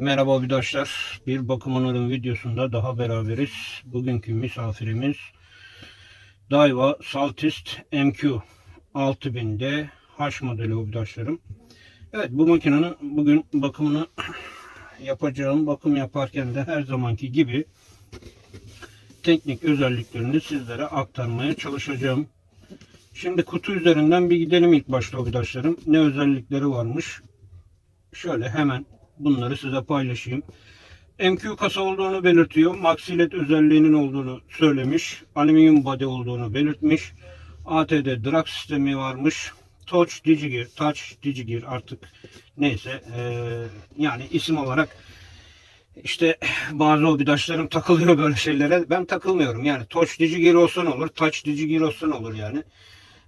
Merhaba arkadaşlar. Bir bakım onarım videosunda daha beraberiz. Bugünkü misafirimiz Daiwa Saltist MQ 6000D H modeli arkadaşlarım. Evet bu makinenin bugün bakımını yapacağım. Bakım yaparken de her zamanki gibi teknik özelliklerini sizlere aktarmaya çalışacağım. Şimdi kutu üzerinden bir gidelim ilk başta arkadaşlarım. Ne özellikleri varmış? Şöyle hemen bunları size paylaşayım. MQ kasa olduğunu belirtiyor. Maxilet özelliğinin olduğunu söylemiş. Alüminyum body olduğunu belirtmiş. ATD drag sistemi varmış. Touch Digigear, Touch Digigear artık neyse eee, yani isim olarak işte bazı obidaşlarım takılıyor böyle şeylere. Ben takılmıyorum. Yani Touch Digigear olsa ne olur, Touch Digigear olsa ne olur yani.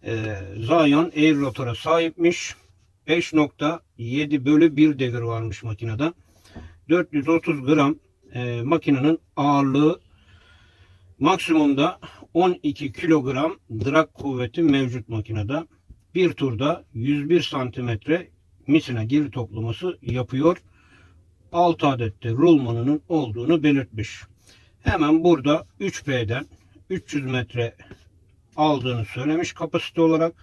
Eee Zion Air rotora sahipmiş. 5.7 bölü 1 devir varmış makinede. 430 gram e, makinenin ağırlığı maksimumda 12 kilogram drag kuvveti mevcut makinede. Bir turda 101 santimetre misine geri toplaması yapıyor. 6 adette rulmanının olduğunu belirtmiş. Hemen burada 3P'den 300 metre aldığını söylemiş kapasite olarak.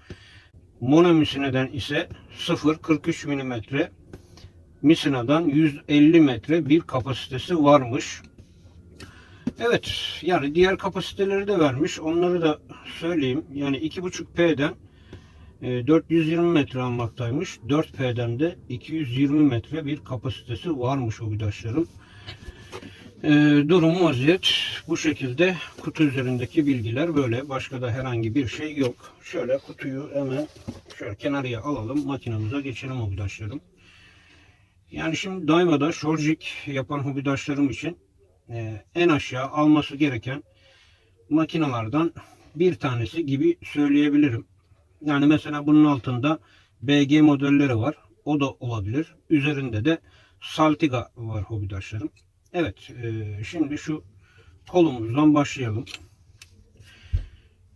Mono misineden ise 0.43 mm misinadan 150 metre bir kapasitesi varmış. Evet yani diğer kapasiteleri de vermiş. Onları da söyleyeyim. Yani 2.5P'den e, 420 metre almaktaymış. 4P'den de 220 metre bir kapasitesi varmış o vidaşların. E, durum vaziyet bu şekilde. Kutu üzerindeki bilgiler böyle. Başka da herhangi bir şey yok. Şöyle kutuyu hemen şöyle kenarıya alalım. Makinamıza geçelim hobidaşlarım yani şimdi Daima'da şorjik yapan hobidaşlarım için e, en aşağı alması gereken makinalardan bir tanesi gibi söyleyebilirim. Yani mesela bunun altında BG modelleri var. O da olabilir. Üzerinde de Saltiga var hobidaşlarım Evet, e, şimdi şu kolumuzdan başlayalım.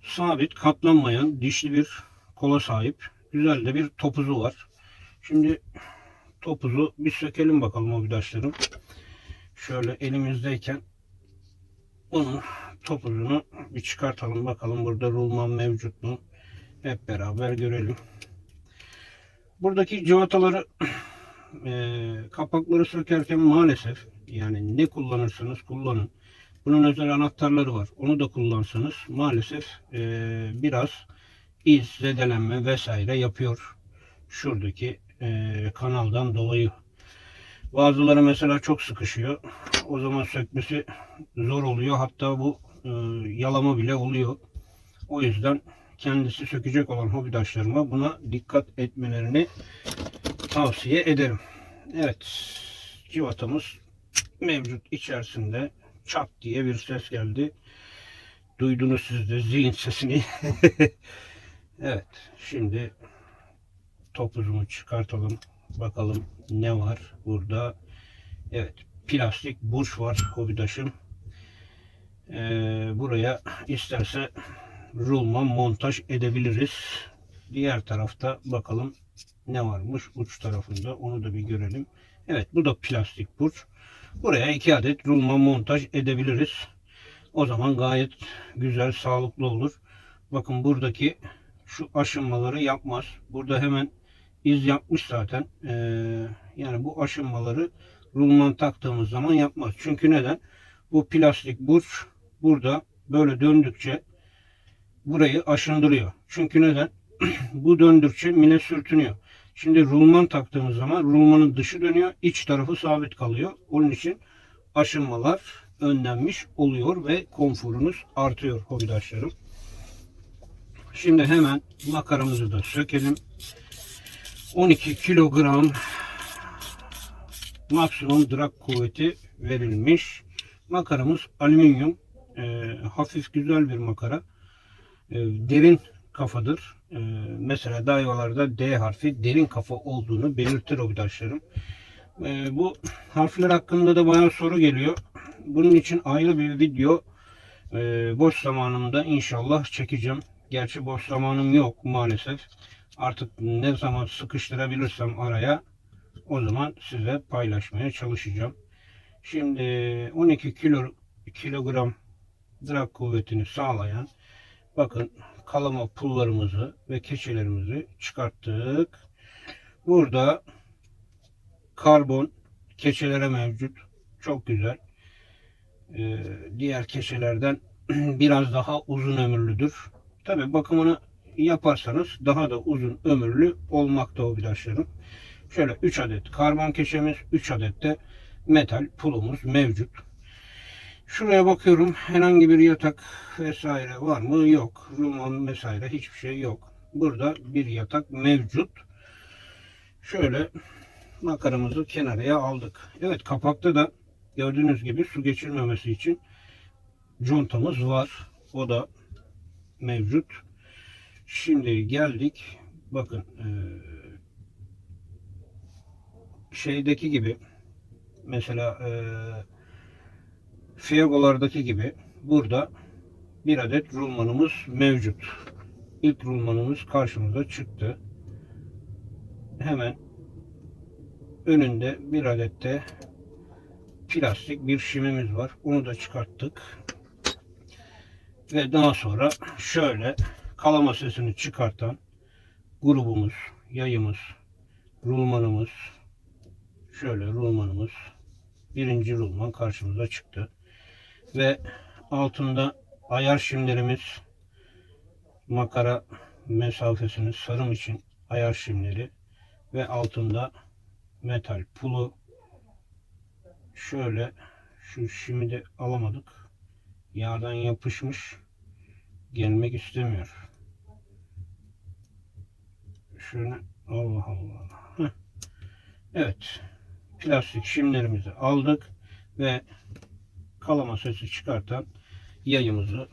Sabit, katlanmayan, dişli bir kola sahip. Güzel de bir topuzu var. Şimdi topuzu bir sökelim bakalım obidaşlarım. Şöyle elimizdeyken bunun topuzunu bir çıkartalım bakalım burada rulman mevcut mu? Hep beraber görelim. Buradaki civataları e, kapakları sökerken maalesef yani ne kullanırsanız kullanın. Bunun özel anahtarları var. Onu da kullansanız maalesef e, biraz iz, zedelenme vesaire yapıyor. Şuradaki e, kanaldan dolayı. Bazıları mesela çok sıkışıyor. O zaman sökmesi zor oluyor. Hatta bu e, yalama bile oluyor. O yüzden kendisi sökecek olan hobidaşlarıma buna dikkat etmelerini tavsiye ederim. Evet, civatamız mevcut içerisinde çat diye bir ses geldi. Duydunuz siz de zihin sesini. evet, şimdi topuzumu çıkartalım. Bakalım ne var burada. Evet, plastik burç var hobidaşım. Ee, buraya isterse rulman montaj edebiliriz. Diğer tarafta bakalım ne varmış uç tarafında onu da bir görelim. Evet bu da plastik burç. Buraya iki adet rulman montaj edebiliriz. O zaman gayet güzel sağlıklı olur. Bakın buradaki şu aşınmaları yapmaz. Burada hemen iz yapmış zaten. Ee, yani bu aşınmaları rulman taktığımız zaman yapmaz. Çünkü neden? Bu plastik burç burada böyle döndükçe burayı aşındırıyor. Çünkü neden? bu döndükçe mine sürtünüyor. Şimdi rulman taktığımız zaman rulmanın dışı dönüyor, iç tarafı sabit kalıyor. Onun için aşınmalar önlenmiş oluyor ve konforunuz artıyor hobidaşlarım. Şimdi hemen makaramızı da sökelim. 12 kilogram maksimum drag kuvveti verilmiş. Makaramız alüminyum. E, hafif güzel bir makara. E, derin kafadır. Ee, mesela daivalarda D harfi derin kafa olduğunu belirtir obidaşlarım. Ee, bu harfler hakkında da bayağı soru geliyor. Bunun için ayrı bir video e, boş zamanımda inşallah çekeceğim. Gerçi boş zamanım yok maalesef. Artık ne zaman sıkıştırabilirsem araya O zaman size paylaşmaya çalışacağım. Şimdi 12 kilo kilogram drag kuvvetini sağlayan bakın kalama pullarımızı ve keçelerimizi çıkarttık. Burada karbon keçelere mevcut. Çok güzel. Ee, diğer keçelerden biraz daha uzun ömürlüdür. Tabi bakımını yaparsanız daha da uzun ömürlü olmakta o bilaçların. Şöyle 3 adet karbon keçemiz, 3 adet de metal pulumuz mevcut. Şuraya bakıyorum herhangi bir yatak vesaire var mı? Yok. Ruman vesaire hiçbir şey yok. Burada bir yatak mevcut. Şöyle makaramızı kenarıya aldık. Evet kapakta da gördüğünüz gibi su geçirmemesi için contamız var. O da mevcut. Şimdi geldik. Bakın eee, şeydeki gibi mesela eee Fiyagolardaki gibi burada bir adet rulmanımız mevcut. İlk rulmanımız karşımıza çıktı. Hemen önünde bir adet de plastik bir şimimiz var. Onu da çıkarttık. Ve daha sonra şöyle kalama sesini çıkartan grubumuz, yayımız, rulmanımız, şöyle rulmanımız, birinci rulman karşımıza çıktı. Ve altında ayar şimlerimiz, makara mesafesini sarım için ayar şimleri ve altında metal pulu şöyle şu şimi de alamadık. Yağdan yapışmış. Gelmek istemiyor. Şöyle Allah Allah. Heh. Evet. Plastik şimlerimizi aldık ve kalama sesi çıkartan yayımızı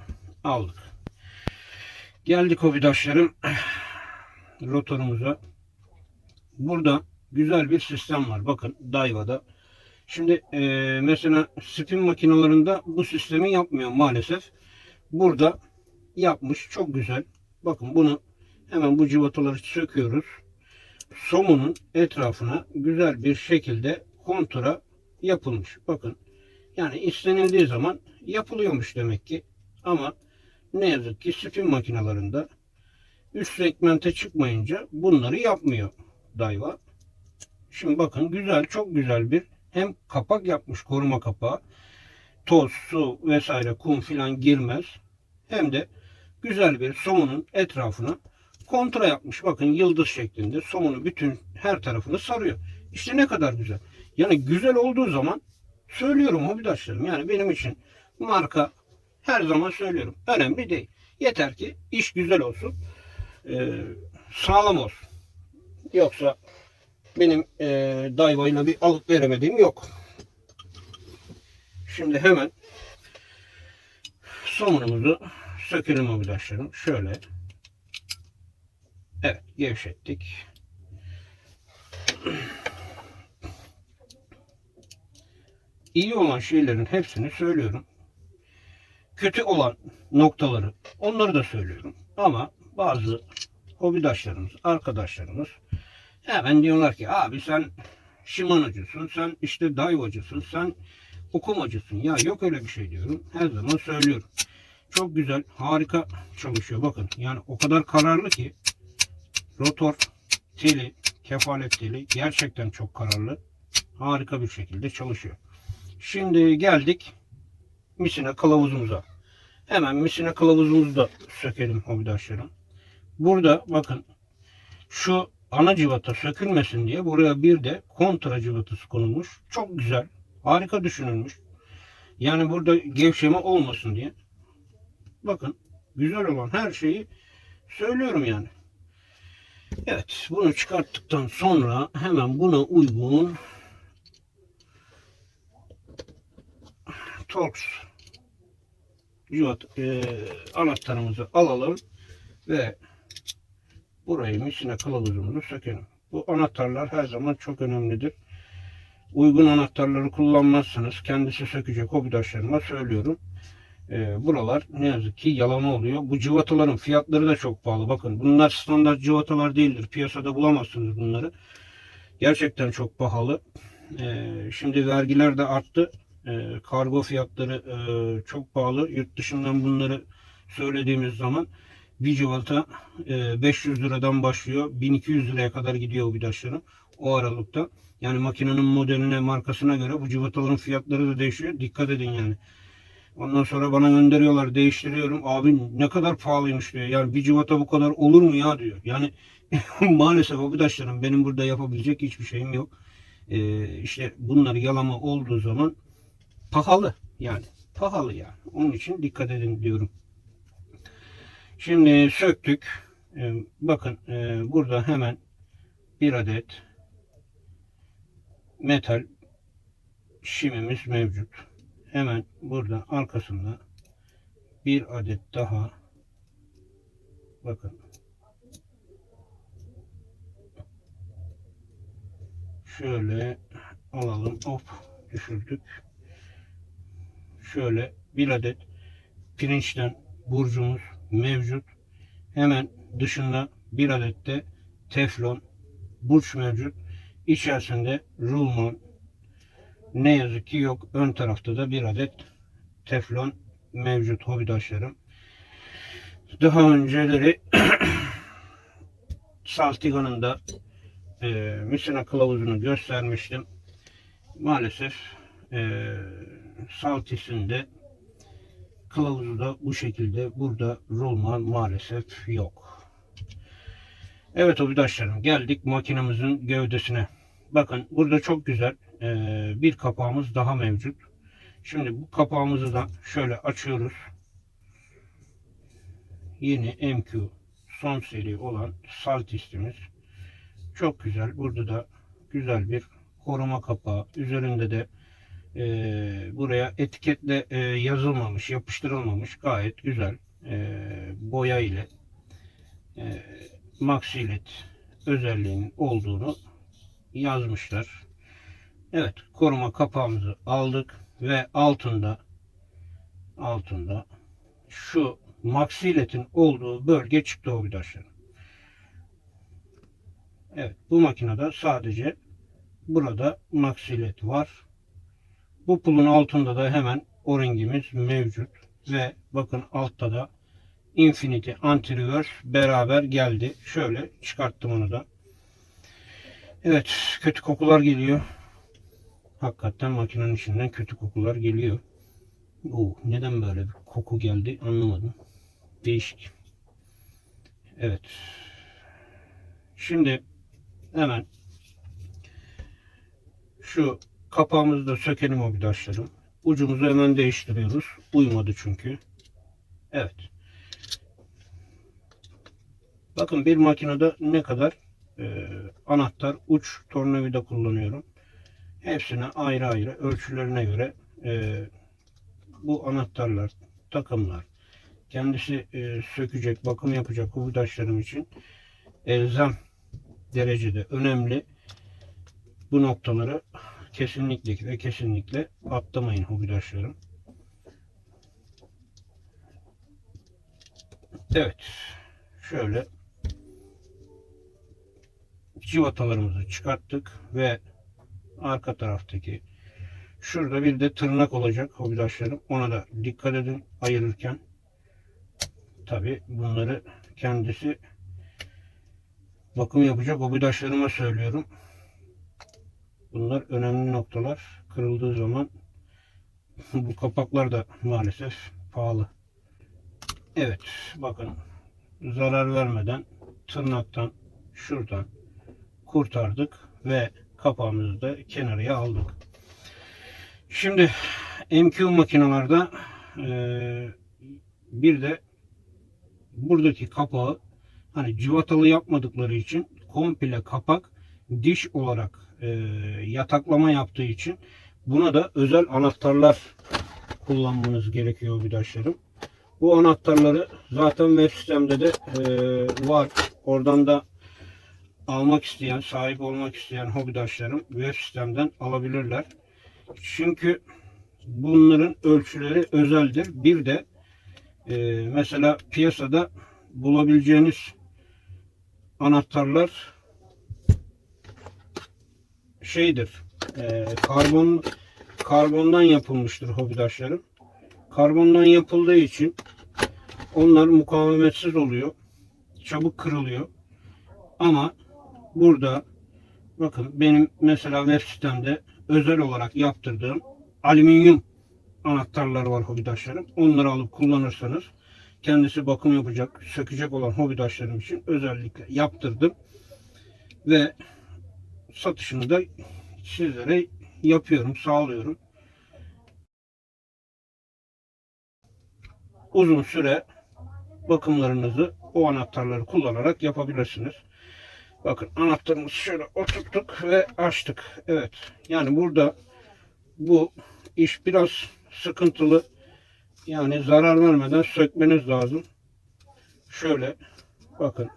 aldık. Geldik hobidaşlarım rotorumuza. Burada güzel bir sistem var. Bakın Daiwa'da. Şimdi e, mesela spin makinalarında bu sistemi yapmıyor maalesef. Burada yapmış. Çok güzel. Bakın bunu hemen bu cıvataları söküyoruz. Somunun etrafına güzel bir şekilde kontura yapılmış. Bakın yani istenildiği zaman yapılıyormuş demek ki. Ama ne yazık ki spin makinalarında üst segmente çıkmayınca bunları yapmıyor Daiwa. Şimdi bakın güzel, çok güzel bir hem kapak yapmış koruma kapağı. Toz, su vesaire kum filan girmez. Hem de güzel bir somunun etrafına kontra yapmış. Bakın yıldız şeklinde somunu bütün her tarafını sarıyor. İşte ne kadar güzel. Yani güzel olduğu zaman söylüyorum hobidaşlarım. Yani benim için marka her zaman söylüyorum. Önemli değil. Yeter ki iş güzel olsun. Ee, sağlam olsun. Yoksa benim e, Daiwa ile bir alıp veremediğim yok. Şimdi hemen somunumuzu sökelim arkadaşlarım. Şöyle. Evet gevşettik. İyi olan şeylerin hepsini söylüyorum. Kötü olan noktaları onları da söylüyorum. Ama bazı hobidaşlarımız, arkadaşlarımız hemen diyorlar ki abi sen Shimano'cusun, sen işte Daiwa'cısın, sen okumacısın. Ya yok öyle bir şey diyorum. Her zaman söylüyorum. Çok güzel, harika çalışıyor. Bakın yani o kadar kararlı ki rotor teli, kefalet teli gerçekten çok kararlı. Harika bir şekilde çalışıyor. Şimdi geldik misine kılavuzumuza. Hemen misine kılavuzumuzu da sökelim hobidaşlarım. Burada bakın şu ana cıvata sökülmesin diye buraya bir de kontra cıvatası konulmuş. Çok güzel. Harika düşünülmüş. Yani burada gevşeme olmasın diye. Bakın güzel olan her şeyi söylüyorum yani. Evet bunu çıkarttıktan sonra hemen buna uygun Torx civat e, anahtarımızı alalım ve burayı misine kılavuzumuzu sökelim. Bu anahtarlar her zaman çok önemlidir. Uygun anahtarları kullanmazsanız kendisi sökecek hobidaşlarıma söylüyorum. E, buralar ne yazık ki yalama oluyor. Bu cıvataların fiyatları da çok pahalı. Bakın bunlar standart cıvatalar değildir. Piyasada bulamazsınız bunları. Gerçekten çok pahalı. Ee, şimdi vergiler de arttı. Ee, kargo fiyatları e, çok pahalı. Yurt dışından bunları söylediğimiz zaman bir civata e, 500 liradan başlıyor. 1200 liraya kadar gidiyor o vidaçların. O aralıkta. Yani makinenin modeline, markasına göre bu civataların fiyatları da değişiyor. Dikkat edin yani. Ondan sonra bana gönderiyorlar, değiştiriyorum. Abi ne kadar pahalıymış diyor. Yani bir civata bu kadar olur mu ya diyor. Yani maalesef arkadaşlarım benim burada yapabilecek hiçbir şeyim yok. Ee, işte bunlar yalama olduğu zaman pahalı yani. Pahalı yani. Onun için dikkat edin diyorum. Şimdi söktük. Ee, bakın e, burada hemen bir adet metal şimimiz mevcut. Hemen burada arkasında bir adet daha bakın şöyle alalım hop düşürdük şöyle bir adet pirinçten burcumuz mevcut hemen dışında bir adet de teflon burç mevcut içerisinde rulman ne yazık ki yok. Ön tarafta da bir adet teflon mevcut hobidaşlarım. Daha önceleri Saltigan'ın da e, misina kılavuzunu göstermiştim. Maalesef e, Saltis'in de kılavuzu da bu şekilde. Burada rulman maalesef yok. Evet hobidaşlarım geldik makinamızın gövdesine. Bakın burada çok güzel ee, bir kapağımız daha mevcut. Şimdi bu kapağımızı da şöyle açıyoruz. Yeni MQ son seri olan Saltist'imiz. Çok güzel. Burada da güzel bir koruma kapağı. Üzerinde de e, buraya etiketle e, yazılmamış, yapıştırılmamış. Gayet güzel. E, boya ile e, maksilet özelliğinin olduğunu yazmışlar. Evet koruma kapağımızı aldık ve altında altında şu maksiletin olduğu bölge çıktı arkadaşlar. Evet bu makinede sadece burada maksilet var. Bu pulun altında da hemen o-ringimiz mevcut ve bakın altta da Infinity Anti-Reverse beraber geldi. Şöyle çıkarttım onu da. Evet kötü kokular geliyor. Hakikaten makinenin içinden kötü kokular geliyor. Oo, neden böyle bir koku geldi anlamadım. Değişik. Evet. Şimdi hemen şu kapağımızı da sökelim arkadaşlarım. Ucumuzu hemen değiştiriyoruz. Uymadı çünkü. Evet. Bakın bir makinede ne kadar e, anahtar, uç, tornavida kullanıyorum. Hepsine ayrı ayrı ölçülerine göre e, bu anahtarlar, takımlar, kendisi e, sökecek, bakım yapacak kubudaşlarım için elzem derecede önemli. Bu noktaları kesinlikle ve kesinlikle atlamayın hobidaşlarım. Evet. Şöyle civatalarımızı çıkarttık ve arka taraftaki şurada bir de tırnak olacak hobidaşlarım. Ona da dikkat edin ayırırken. Tabi bunları kendisi bakım yapacak hobidaşlarıma söylüyorum. Bunlar önemli noktalar. Kırıldığı zaman bu kapaklar da maalesef pahalı. Evet bakın zarar vermeden tırnaktan şuradan kurtardık ve kapağımızı da kenarıya aldık. Şimdi MQ makinalarda e, bir de buradaki kapağı hani civatalı yapmadıkları için komple kapak diş olarak e, yataklama yaptığı için buna da özel anahtarlar kullanmanız gerekiyor vidaşlarım. Bu anahtarları zaten web sitemde de e, var. Oradan da almak isteyen, sahip olmak isteyen hobidaşlarım web sistemden alabilirler. Çünkü bunların ölçüleri özeldir. Bir de e, mesela piyasada bulabileceğiniz anahtarlar şeydir. e, karbon karbondan yapılmıştır hobidaşlarım. Karbondan yapıldığı için onlar mukavemetsiz oluyor. Çabuk kırılıyor. Ama burada bakın benim mesela web sitemde özel olarak yaptırdığım alüminyum anahtarlar var hobidaşlarım. Onları alıp kullanırsanız kendisi bakım yapacak, sökecek olan hobidaşlarım için özellikle yaptırdım. Ve satışını da sizlere yapıyorum, sağlıyorum. Uzun süre bakımlarınızı o anahtarları kullanarak yapabilirsiniz. Bakın anahtarımızı şöyle oturttuk ve açtık. Evet. Yani burada bu iş biraz sıkıntılı. Yani zarar vermeden sökmeniz lazım. Şöyle bakın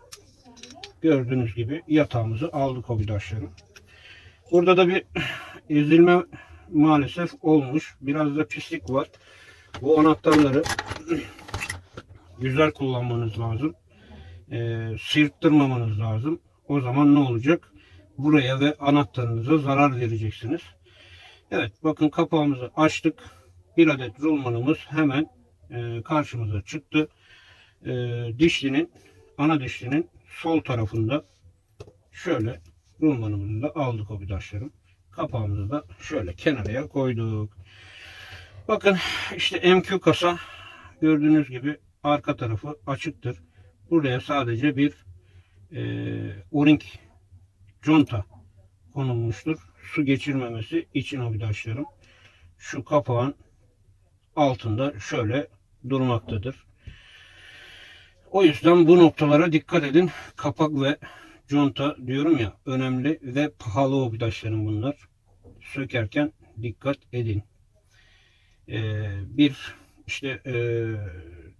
gördüğünüz gibi yatağımızı aldık hobidaşlarım. Burada da bir ezilme maalesef olmuş. Biraz da pislik var. Bu anahtarları güzel kullanmanız lazım. Ee, sırttırmamanız lazım. O zaman ne olacak? Buraya ve anahtarınıza zarar vereceksiniz. Evet bakın kapağımızı açtık. Bir adet rulmanımız hemen e, karşımıza çıktı. E, dişlinin ana dişlinin sol tarafında şöyle rulmanımızı da aldık hobidaşlarım. Kapağımızı da şöyle kenaraya koyduk. Bakın işte MQ kasa gördüğünüz gibi arka tarafı açıktır. Buraya sadece bir e, o-ring conta konulmuştur. Su geçirmemesi için hobidaşlarım. Şu kapağın altında şöyle durmaktadır. O yüzden bu noktalara dikkat edin. Kapak ve conta diyorum ya önemli ve pahalı hobidaşlarım bunlar. Sökerken dikkat edin. Ee, bir işte e,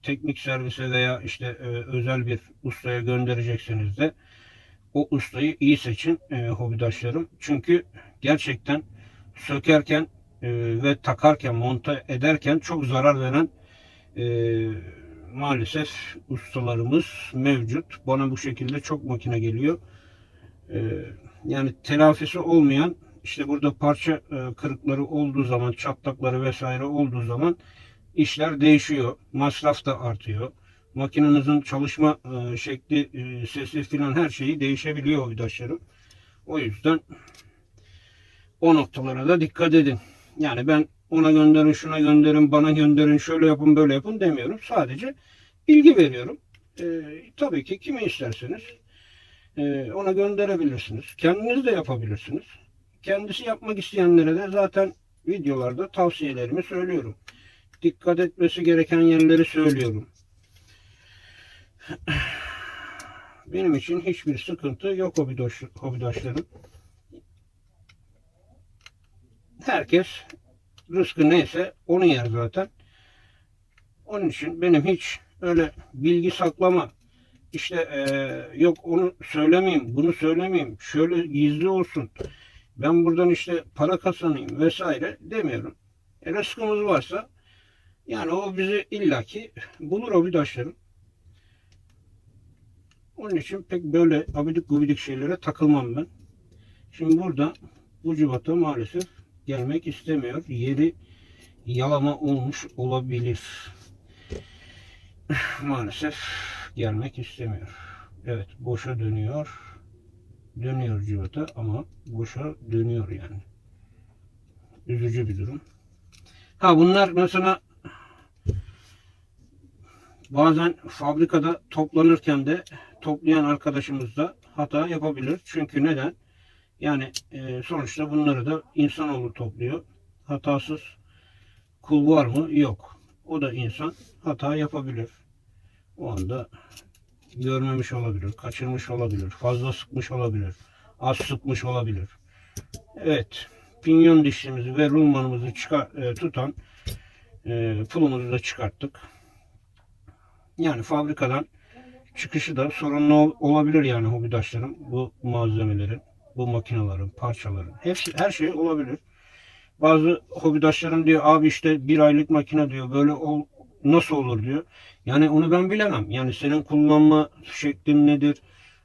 teknik servise veya işte e, özel bir ustaya gönderecekseniz de o ustayı iyi seçin e, hobidaşlarım. Çünkü gerçekten sökerken e, ve takarken, monta ederken çok zarar veren e, maalesef ustalarımız mevcut. Bana bu şekilde çok makine geliyor. E, yani telafisi olmayan işte burada parça e, kırıkları olduğu zaman, çatlakları vesaire olduğu zaman işler değişiyor. Masraf da artıyor. Makinenizin çalışma e, şekli, e, sesi filan her şeyi değişebiliyor oydaşlarım. O yüzden o noktalara da dikkat edin. Yani ben ona gönderin, şuna gönderin, bana gönderin, şöyle yapın, böyle yapın demiyorum. Sadece bilgi veriyorum. E, tabii ki kimi isterseniz e, ona gönderebilirsiniz. Kendiniz de yapabilirsiniz. Kendisi yapmak isteyenlere de zaten videolarda tavsiyelerimi söylüyorum. Dikkat etmesi gereken yerleri söylüyorum. Benim için hiçbir sıkıntı yok hobidaş, hobidaşlarım. Herkes rızkı neyse onu yer zaten. Onun için benim hiç öyle bilgi saklama işte eee, yok onu söylemeyeyim, bunu söylemeyeyim, şöyle gizli olsun. Ben buradan işte para kazanayım vesaire demiyorum. E, rızkımız varsa yani o bizi illaki bulur hobidaşlarım. Onun için pek böyle abidik gubidik şeylere takılmam ben. Şimdi burada bu cıvata maalesef gelmek istemiyor. Yeri yalama olmuş olabilir. Maalesef gelmek istemiyor. Evet boşa dönüyor. Dönüyor cıvata ama boşa dönüyor yani. Üzücü bir durum. Ha bunlar mesela bazen fabrikada toplanırken de toplayan arkadaşımız da hata yapabilir. Çünkü neden? Yani e, sonuçta bunları da insanoğlu topluyor. Hatasız kul var mı? Yok. O da insan hata yapabilir. O anda görmemiş olabilir, kaçırmış olabilir, fazla sıkmış olabilir, az sıkmış olabilir. Evet, pinyon dişimizi ve rulmanımızı çıkar, e, tutan e, pulumuzu da çıkarttık. Yani fabrikadan çıkışı da sorunlu ol- olabilir yani hobidaşlarım bu malzemelerin, bu makinelerin, parçaların. Hepsi, her şey olabilir. Bazı hobidaşlarım diyor abi işte bir aylık makine diyor böyle ol, nasıl olur diyor. Yani onu ben bilemem. Yani senin kullanma şeklin nedir?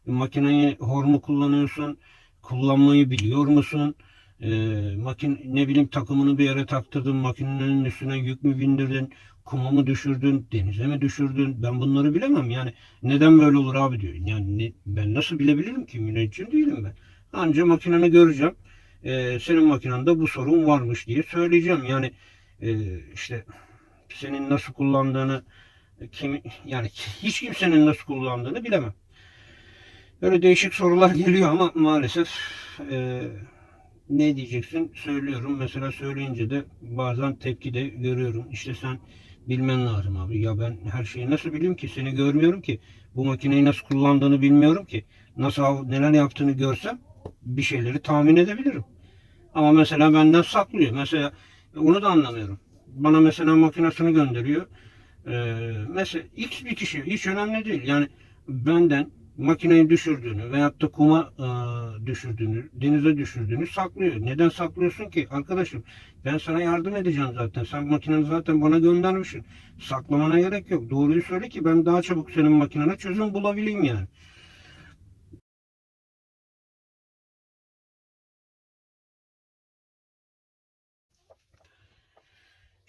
Makineyi hor mu kullanıyorsun? Kullanmayı biliyor musun? Ee, makin ne bileyim takımını bir yere taktırdın, makinenin üstüne yük mü bindirdin, kuma mı düşürdün, denize mi düşürdün? Ben bunları bilemem. Yani neden böyle olur abi diyor. Yani ne- ben nasıl bilebilirim ki? Müneccim değilim ben. Anca makineni göreceğim. Ee, senin makinende bu sorun varmış diye söyleyeceğim. Yani e, işte senin nasıl kullandığını kim yani hiç kimsenin nasıl kullandığını bilemem. Böyle değişik sorular geliyor ama maalesef e, ne diyeceksin söylüyorum. Mesela söyleyince de bazen tepki de görüyorum. İşte sen bilmen lazım abi. Ya ben her şeyi nasıl bileyim ki? Seni görmüyorum ki. Bu makineyi nasıl kullandığını bilmiyorum ki. Nasıl neler yaptığını görsem bir şeyleri tahmin edebilirim. Ama mesela benden saklıyor. Mesela onu da anlamıyorum. Bana mesela makinesini gönderiyor. Ee, mesela X bir kişi hiç önemli değil. Yani benden makineyi düşürdüğünü veyahut da kuma e, düşürdüğünü, denize düşürdüğünü saklıyor. Neden saklıyorsun ki? Arkadaşım ben sana yardım edeceğim zaten. Sen makineni zaten bana göndermişsin. Saklamana gerek yok. Doğruyu söyle ki ben daha çabuk senin makinene çözüm bulabileyim yani.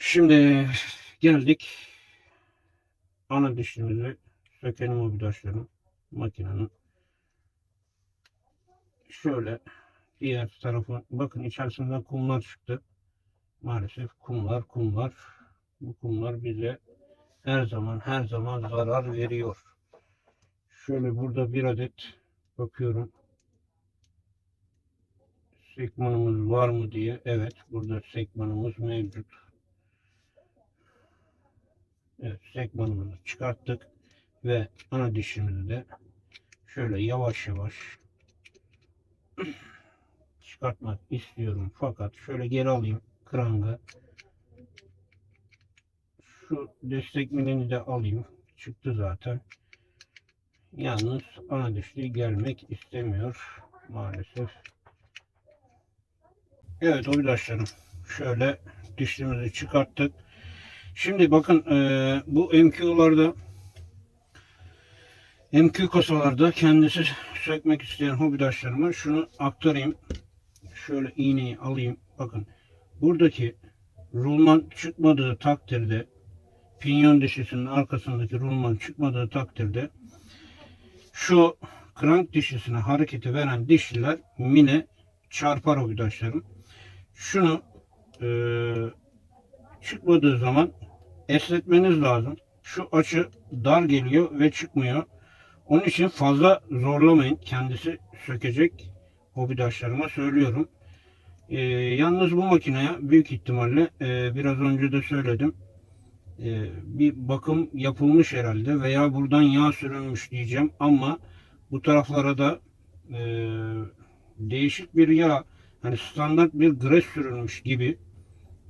Şimdi geldik ana dişimizi sökelim mobidaşların makinenin şöyle diğer tarafı bakın içerisinden kumlar çıktı. Maalesef kumlar kumlar bu kumlar bize her zaman her zaman zarar veriyor. Şöyle burada bir adet bakıyorum sekmanımız var mı diye. Evet burada sekmanımız mevcut. Evet çıkarttık ve ana dişimizi de şöyle yavaş yavaş çıkartmak istiyorum. Fakat şöyle geri alayım kranga şu destek milini de alayım. Çıktı zaten. Yalnız ana dişli gelmek istemiyor maalesef. Evet oydaşlarım şöyle dişlimizi çıkarttık şimdi bakın eee, bu MQ'larda MQ kasalarda kendisi sökmek isteyen hobidaşlarıma şunu aktarayım. Şöyle iğneyi alayım. Bakın buradaki rulman çıkmadığı takdirde pinyon dişisinin arkasındaki rulman çıkmadığı takdirde şu krank dişisine hareketi veren dişliler mine çarpar hobidaşlarım. Şunu eee, çıkmadığı zaman esnetmeniz lazım. Şu açı dar geliyor ve çıkmıyor. Onun için fazla zorlamayın. Kendisi sökecek hobidaşlarıma söylüyorum. Ee, yalnız bu makineye büyük ihtimalle e, biraz önce de söyledim. e, bir bakım yapılmış herhalde veya buradan yağ sürülmüş diyeceğim ama bu taraflara da e, değişik bir yağ hani standart bir gres sürülmüş gibi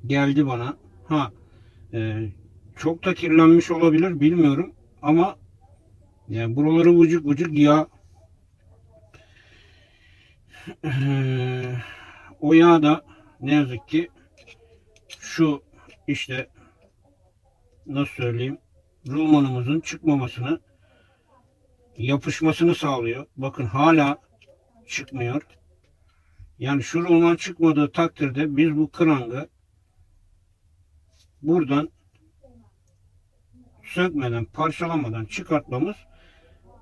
geldi bana. Ha e, çok da kirlenmiş olabilir bilmiyorum ama yani buraları vıcık vıcık yağ. O yağ da ne yazık ki şu işte nasıl söyleyeyim rulmanımızın çıkmamasını yapışmasını sağlıyor. Bakın hala çıkmıyor. Yani şu rulman çıkmadığı takdirde biz bu krangı buradan sökmeden, parçalamadan çıkartmamız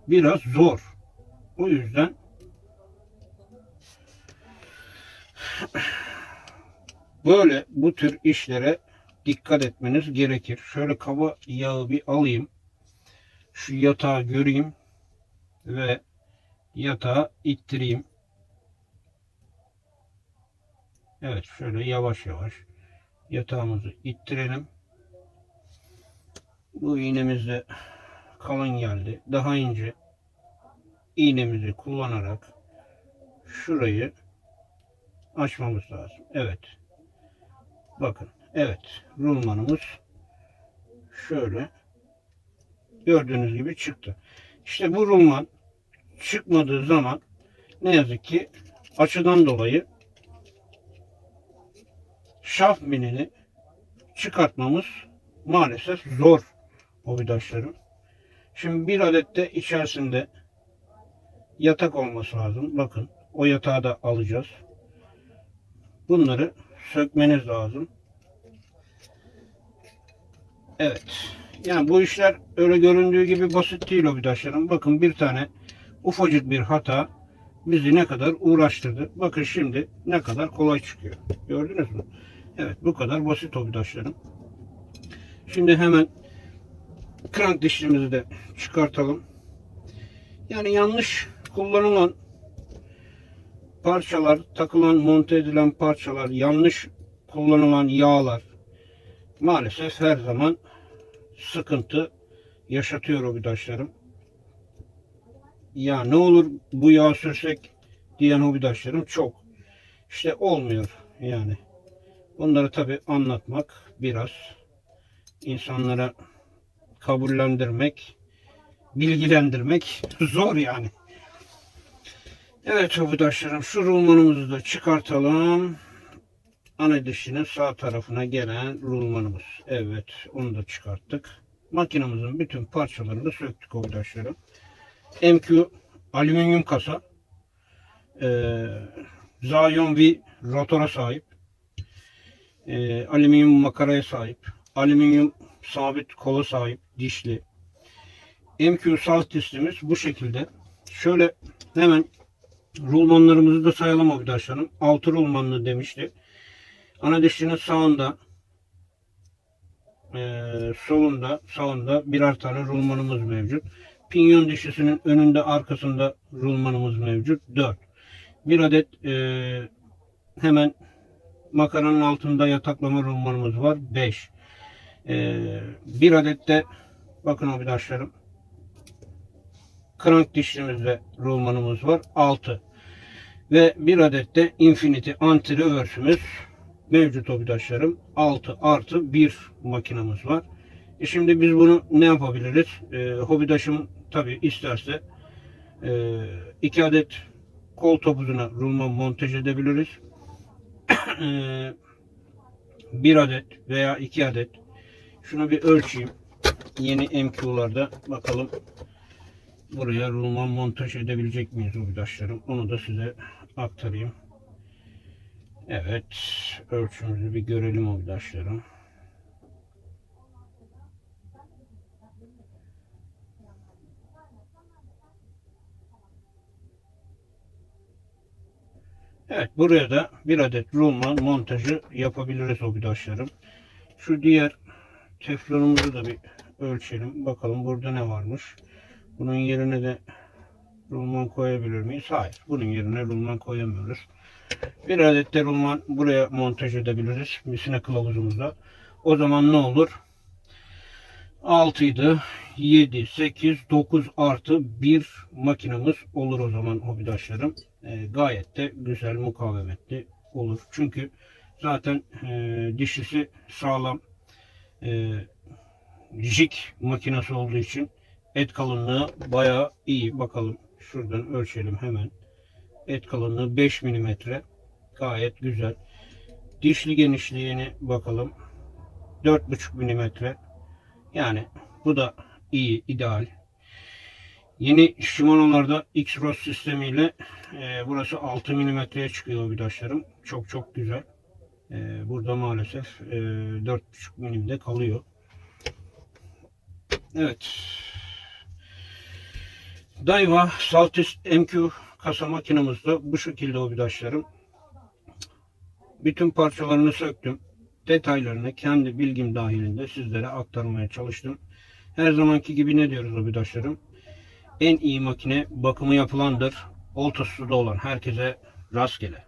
biraz zor. O yüzden böyle bu tür işlere dikkat etmeniz gerekir. Şöyle kaba yağı bir alayım. Şu yatağı göreyim ve yatağı ittireyim. Evet şöyle yavaş yavaş yatağımızı ittirelim. Bu iğnemiz de kalın geldi. Daha ince iğnemizi kullanarak şurayı açmamız lazım. Evet. Bakın. Evet. Rulmanımız şöyle gördüğünüz gibi çıktı. İşte bu rulman çıkmadığı zaman ne yazık ki açıdan dolayı şaf minini çıkartmamız maalesef zor hobidaşlarım. Şimdi bir adet de içerisinde yatak olması lazım. Bakın o yatağı da alacağız. bunları sökmeniz lazım. Evet. Yani bu işler öyle göründüğü gibi basit değil obidaşlarım. Bakın bir tane ufacık bir hata bizi ne kadar uğraştırdı. Bakın şimdi ne kadar kolay çıkıyor. Gördünüz mü? Evet bu kadar basit obidaşlarım. Şimdi hemen krank dişlimizi de çıkartalım. Yani yanlış kullanılan parçalar, takılan, monte edilen parçalar, yanlış kullanılan yağlar maalesef her zaman sıkıntı yaşatıyor hobidaşlarım. Ya ne olur bu yağ sürsek diyen hobidaşlarım çok. İşte olmuyor yani. Bunları tabi anlatmak biraz insanlara kabullendirmek, bilgilendirmek zor yani. Evet hobidaşlarım şu rulmanımızı da çıkartalım. Ana dişinin sağ tarafına gelen rulmanımız. Evet onu da çıkarttık. Makinamızın bütün parçalarını da söktük hobidaşlarım. MQ alüminyum kasa. Ee, Zayon V rotora sahip. Ee, alüminyum makaraya sahip. Alüminyum sabit kola sahip. Dişli. MQ salt dişlimiz bu şekilde. Şöyle hemen rulmanlarımızı da sayalım arkadaşlarım. 6 rulmanlı demişti. Ana dişinin sağında e, solunda sağında birer tane rulmanımız mevcut. Pinyon dişisinin önünde arkasında rulmanımız mevcut. 4. Bir adet e, hemen makaranın altında yataklama rulmanımız var. 5. E, bir adet de bakın arkadaşlarım krank dişlimizde rulmanımız var. 6. Ve bir adet de Infinity anti mevcut arkadaşlarım. 6 artı 1 makinamız var. E şimdi biz bunu ne yapabiliriz? E, hobidaşım tabi isterse e, iki adet kol topuzuna rulman montaj edebiliriz. e, bir adet veya iki adet şunu bir ölçeyim. Yeni MQ'larda bakalım buraya rulman montaj edebilecek miyiz arkadaşlarım? Onu da size aktarayım. Evet, ölçümüzü bir görelim arkadaşlarım. Evet, buraya da bir adet rulman montajı yapabiliriz arkadaşlarım. Şu diğer teflonumuzu da bir ölçelim. Bakalım burada ne varmış. Bunun yerine de rulman koyabilir miyiz? Hayır. Bunun yerine rulman koyamıyoruz. Bir adet de rulman buraya montaj edebiliriz. Misine kılavuzumuzda. O zaman ne olur? 6 idi. 7, 8, 9 artı 1 makinamız olur o zaman hobidaşlarım. E, gayet de güzel mukavemetli olur. Çünkü zaten e, dişisi sağlam e, jig makinesi olduğu için et kalınlığı bayağı iyi. Bakalım şuradan ölçelim hemen. Et kalınlığı 5 mm. Gayet güzel. Dişli genişliğini bakalım. 4,5 mm. Yani bu da iyi, ideal. Yeni Shimano'larda X-Ross sistemiyle e, burası 6 mm'ye çıkıyor vidaşlarım. Çok çok güzel. E, burada maalesef e, 4,5 milimde kalıyor. Evet. Daiwa Saltis MQ kasa makinamızda bu şekilde o vidaşlarım. Bütün parçalarını söktüm. Detaylarını kendi bilgim dahilinde sizlere aktarmaya çalıştım. Her zamanki gibi ne diyoruz obidaşlarım? En iyi makine bakımı yapılandır. Oltası da olan herkese rastgele.